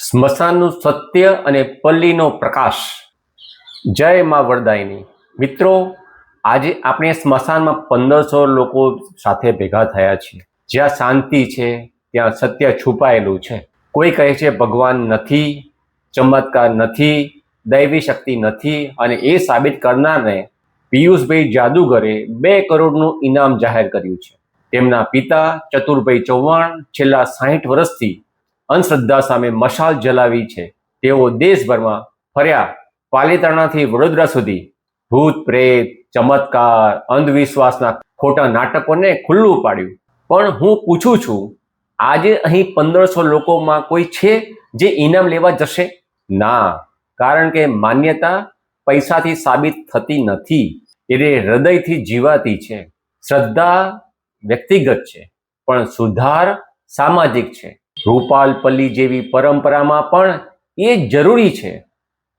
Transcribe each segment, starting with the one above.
સ્મશાનનું સત્ય અને પલ્લીનો પ્રકાશ. જય માં વરદાયની. મિત્રો, આજે આપણે સ્મશાનમાં પંદરસો લોકો સાથે ભેગા થયા છીએ. જ્યાં શાંતિ છે, ત્યાં સત્ય છુપાયેલું છે. કોઈ કહે છે, ભગવાન નથી, ચમત્કાર નથી, દૈવી શક્તિ નથી અને એ સાબિત કરનારને પિયુષભાઈ જાદુગરે બે કરોડનું ઇનામ જાહેર કર્યું છે. તેમના પિતા ચતુરભાઈ ચૌહાણ છેલ્લા સાહીઠ વર્ષથી અંધશ્રદ્ધા સામે મશાલ જલાવી છે. તેઓ દેશભરમાં ફર્યા. પાલીતાણાથી વડોદરા સુધી ભૂત, પ્રેત, ચમત્કાર, અંધવિશ્વાસના ખોટા નાટકોને ખુલ્લું પાડ્યું. પણ હું પૂછું છું, આજે અહીં પંદરસો લોકોમાં કોઈ છે જે ઇનામ લેવા જશે? ના, કારણ કે માન્યતા પૈસાથી સાબિત થતી નથી. એટલે હૃદયથી જીવાતી છે. શ્રદ્ધા વ્યક્તિગત છે, પણ સુધાર સામાજિક છે. રૂપાલપલ્લી જેવી પરંપરામાં પણ એ જરૂરી છે.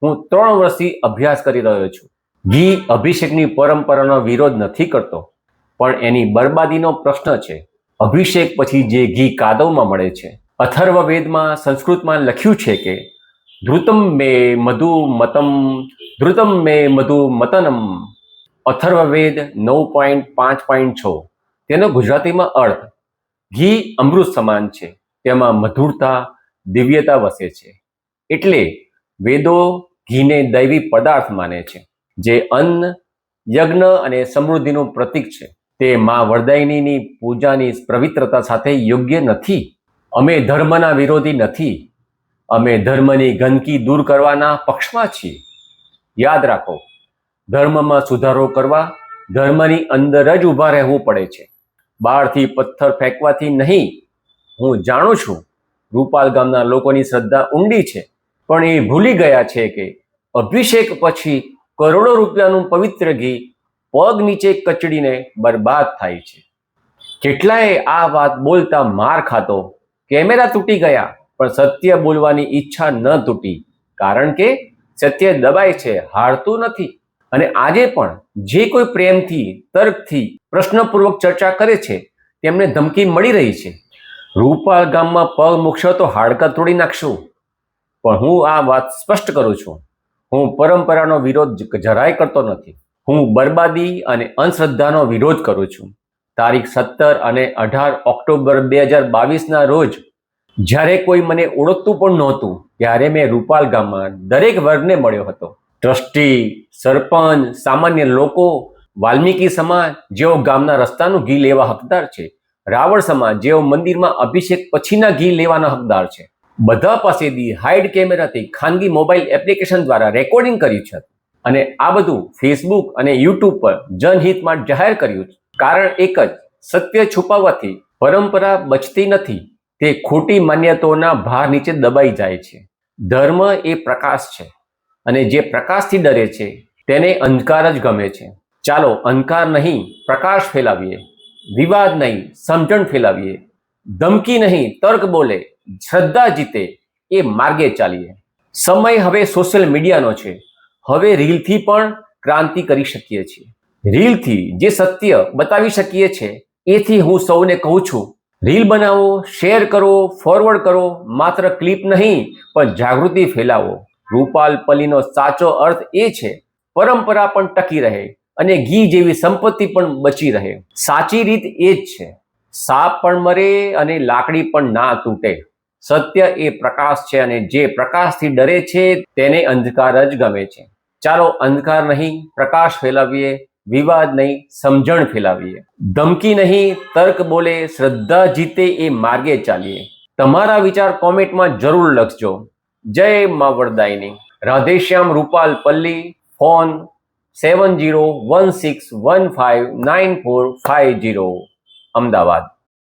હું ત્રણ વર્ષથી અભ્યાસ કરી રહ્યો છું. ઘી અભિષેકની પરંપરાનો વિરોધ નથી કરતો, પણ એની બરબાદીનો પ્રશ્ન છે. અભિષેક પછી જે ઘી કાદવમાં મળે છે. અથર્વવેદમાં, સંસ્કૃતમાં લખ્યું છે કે, ધૃતમ મે મધુ મતમ, ધૃતમ મે મધુ મતનમ. અથર્વવેદ નવ પોઈન્ટ પાંચ પોઈન્ટ છ. તેનો ગુજરાતીમાં અર્થ, ઘી અમૃત સમાન છે. તેમાં મધુરતા, દિવ્યતા વસે છે. એટલે વેદો ઘીને દૈવી પદાર્થ માને છે, જે અન્ન, યજ્ઞ અને સમૃદ્ધિનું પ્રતીક છે. તે મા વરદાયિનીની પૂજાની પવિત્રતા સાથે યોગ્ય નથી. અમે ધર્મના વિરોધી નથી. અમે ધર્મની ગંદકી દૂર કરવાના પક્ષમાં છીએ. યાદ રાખો, ધર્મમાં સુધારો કરવા ધર્મની અંદર જ ઊભા રહેવું પડે છે. બહારથી પથ્થર ફેંકવાથી નહીં હું જાણું છું રૂપાલ ગામના લોકોની શ્રદ્ધા ઊંડી છે, પણ એ ભૂલી ગયા છે કે અભિષેક પછી કરોડો રૂપિયાનું પવિત્ર ઘી પગ નીચે કચડીને બરબાદ થાય છે. કેટલાય આ વાત બોલતા માર ખાતો કેમેરા તૂટી ગયા, પણ સત્ય બોલવાની ઈચ્છા ન તૂટી, કારણ કે સત્ય દબાય છે, હારતું નથી. અને આજે પણ જે કોઈ પ્રેમથી, તર્કથી પ્રશ્નપૂર્વક ચર્ચા કરે છે, તેમને ધમકી મળી રહી છે. રૂપાલ ગામમાં પગ મૂકશો તો હાડકાં તોડી નાખશું. પણ હું આ વાત સ્પષ્ટ કરું છું. હું પરંપરાનો વિરોધ જરાય કરતો નથી. હું બરબાદી અને અંધશ્રદ્ધાનો વિરોધ કરું છું. તારીખ સત્તર અને અઢાર ઓક્ટોબર બે હજાર બાવીસના રોજ, જ્યારે કોઈ મને ઓળખતું પણ નહોતું, ત્યારે મેં રૂપાલ ગામમાં દરેક વર્ગને મળ્યો હતો. ટ્રસ્ટી, સરપંચ, સામાન્ય લોકો, વાલ્મીકી સમાજ જેઓ ગામના રસ્તાનું ઘી લેવા હકદાર છે. રાવળ સમાજ, જેઓ મંદિરમાં અભિષેક પછીના ઘી લેવાના હકદાર છે. બધા પાસેથી હાઇડ કેમેરાથી ખાનગી મોબાઈલ એપ્લિકેશન દ્વારા રેકોર્ડિંગ કર્યું છે. અને આ બધું ફેસબુક અને યુટ્યુબ પર જનહિતમાં જાહેર કર્યું છે. કારણ એક જ, સત્ય છુપાવવાથી પરંપરા બચતી નથી, તે ખોટી માન્યતાઓના ભાર નીચે દબાઈ જાય છે. ધર્મ એ પ્રકાશ છે. અને જે પ્રકાશથી ડરે છે, તેને અંધકાર જ ગમે છે. ચાલો અંધકાર નહીં, પ્રકાશ ફેલાવીએ. વિવાદ નહીં, સમજણ ફેલાવીએ. ધમકી નહીં, તર્ક બોલે, શ્રદ્ધા જીતે, એ માર્ગે ચાલીએ. સમય હવે સોશિયલ મીડિયાનો છે. હવે રીલથી પણ ક્રાંતિ કરી શકીએ છીએ. રીલથી જે સત્ય બતાવી શકીએ છે, એથી હું સૌને કહું છું રીલ બનાવો શેર કરો ફોરવર્ડ કરો, માત્ર ક્લિપ નહીં, પણ જાગૃતિ ફેલાવો. રૂપાલ પલીનો સાચો અર્થ એ છે, પરંપરા પણ ટકી રહે. અને ઘી જેવી સંપત્તિ પણ બચી રહે. સાચી રીત એ જ છે. સાપ પણ મરે અને લાકડી પણ ના તૂટે. સત્ય એ પ્રકાશ છે અને જે પ્રકાશથી ડરે છે તેને અંધકાર જ ગમે છે. ચાલો અંધકાર નહીં, પ્રકાશ ફેલાવીએ, વિવાદ નહીં, સમજણ ફેલાવીએ. ધમકી નહીં, તર્ક બોલે, શ્રદ્ધા જીતે એ માર્ગે ચાલીએ. તમારા વિચાર કોમેન્ટમાં જરૂર લખજો. જય મા Vardayini. Radheshyam Rupal Palli, phone seven zero one six one five nine four five zero Ahmedabad.